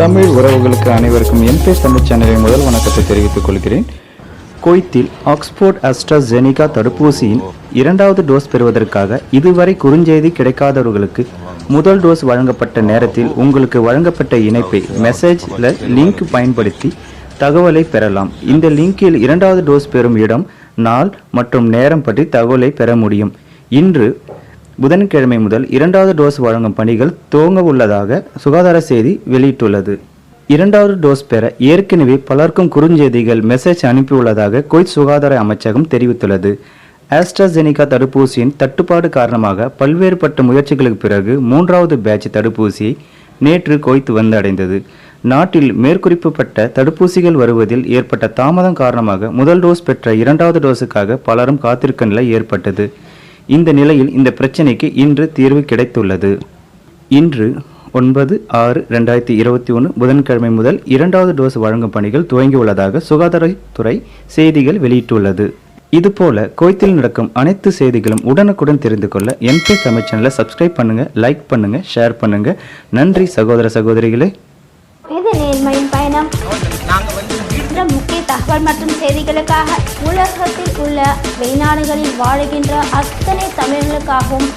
தமிழ் உறவுகளுக்கு அனைவருக்கும் என்பேஸ் தமிழ் சேனலின் முதல் வணக்கத்தை தெரிவித்துக் கொள்கிறேன். குவைத்தில் ஆக்ஸ்போர்ட் அஸ்ட்ராஜெனிகா தடுப்பூசியின் இரண்டாவது டோஸ் பெறுவதற்காக இதுவரை குறுஞ்செய்தி கிடைக்காதவர்களுக்கு முதல் டோஸ் வழங்கப்பட்ட நேரத்தில் உங்களுக்கு வழங்கப்பட்ட இணைப்பை மெசேஜில் லிங்க் பயன்படுத்தி தகவலை பெறலாம். இந்த லிங்கில் இரண்டாவது டோஸ் பெறும் இடம் நாள் மற்றும் நேரம் பற்றி தகவலை பெற முடியும். இன்று புதன்கிழமை முதல் இரண்டாவது டோஸ் வழங்கும் பணிகள் துவங்க உள்ளதாக சுகாதார செய்தி வெளியிட்டுள்ளது. இரண்டாவது டோஸ் பெற ஏற்கனவே பலருக்கும் குறுஞ்செய்திகள் மெசேஜ் அனுப்பியுள்ளதாக குவைத் சுகாதார அமைச்சகம் தெரிவித்துள்ளது. ஆஸ்ட்ராஜெனிகா தடுப்பூசியின் தட்டுப்பாடு காரணமாக பல்வேறுபட்ட முயற்சிகளுக்கு பிறகு மூன்றாவது பேட்ச் தடுப்பூசியை நேற்று கொய்த்து வந்தடைந்தது. நாட்டில் மேற்குறிப்பிட்ட தடுப்பூசிகள் வருவதில் ஏற்பட்ட தாமதம் காரணமாக முதல் டோஸ் பெற்ற இரண்டாவது டோஸுக்காக பலரும் காத்திருக்க நிலை ஏற்பட்டது. இந்த நிலையில் இந்த பிரச்சினைக்கு இன்று தீர்வு கிடைத்துள்ளது. இன்று ஒன்பது ஆறு ரெண்டாயிரத்தி இருபத்தி ஒன்று புதன்கிழமை முதல் இரண்டாவது டோஸ் வழங்கும் பணிகள் துவங்கியுள்ளதாக சுகாதாரத்துறை செய்திகள் வெளியிட்டுள்ளது. இதுபோல கோயத்தில் நடக்கும் அனைத்து செய்திகளும் உடனுக்குடன் தெரிந்து கொள்ள என்பி தமிழ் சேனலை சப்ஸ்கிரைப் பண்ணுங்க லைக் பண்ணுங்க ஷேர் பண்ணுங்க. நன்றி சகோதர சகோதரிகளே. இது நேர்மையின் பயணம். தகவல் மற்றும் செய்திகளுக்காக உலகத்தில் உள்ள வெளிநாடுகளில் வாழுகின்ற அத்தனை தமிழர்களுக்காகவும்